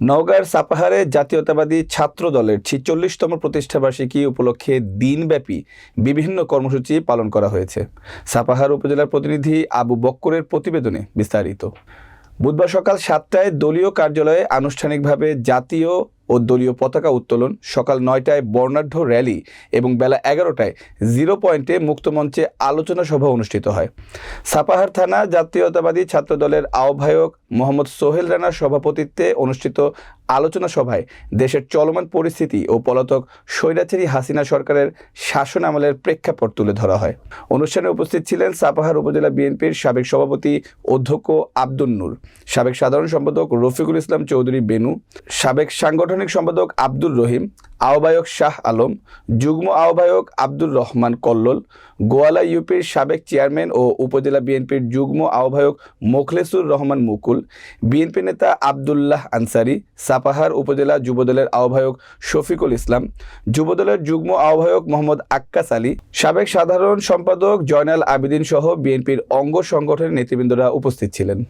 নওগাঁর সাপাহারে জাতীয়তাবাদী ছাত্র দলের ছিচল্লিশতম প্রতিষ্ঠাবার্ষিকী উপলক্ষে দিনব্যাপী বিভিন্ন কর্মসূচি পালন করা হয়েছে। সাপাহার উপজেলার প্রতিনিধি আবু বক্করের প্রতিবেদনে বিস্তারিত। বুধবার সকাল সাতটায় দলীয় কার্যালয়ে আনুষ্ঠানিকভাবে জাতীয় ও দলীয় পতাকা উত্তোলন সকাল নয়টায় বর্ণাঢ্য র্যালি এবং বেলা এগারোটায় জিরো পয়েন্টে মুক্তমঞ্চে আলোচনা সভা অনুষ্ঠিত হয়। সাপাহার থানা জাতীয়তাবাদী ছাত্র দলের আহ্বায়ক মোহাম্মদ সোহেল রানার সভাপতিত্বে অনুষ্ঠিত আলোচনা সভায় দেশের চলমান পরিস্থিতি ও পলাতক স্বৈরাচারী হাসিনা সরকারের শাসন আমলের প্রেক্ষাপট তুলে ধরা হয়। অনুষ্ঠানে উপস্থিত ছিলেন সাপাহার উপজেলা বিএনপির সাবেক সভাপতি অধ্যক্ষ আব্দুল নূর, সাবেক সাধারণ সম্পাদক রফিকুল ইসলাম চৌধুরী বেনু, সাবেক সাংগঠনিক সম্পাদক আব্দুর রহিম, আহ্বায়ক শাহ আলম, যুগ্ম আহ্বায়ক আব্দুর রহমান কল্লোল, গোয়ালা ইউপির সাবেক চেয়ারম্যান ও উপজেলা বিএনপির যুগ্ম আহ্বায়ক মোখলেসুর রহমান মুকুল, বিএনপি নেতা আবদুল্লাহ আনসারি, সাপাহার উপজেলা যুবদলের আহ্বায়ক শফিকুল ইসলাম, যুবদলের যুগ্ম আহ্বায়ক মোহাম্মদ আক্কাস আলী, সাবেক সাধারণ সম্পাদক জয়নাল আবেদিন সহ বিএনপির অঙ্গ সংগঠনের নেতৃবৃন্দরা উপস্থিত ছিলেন।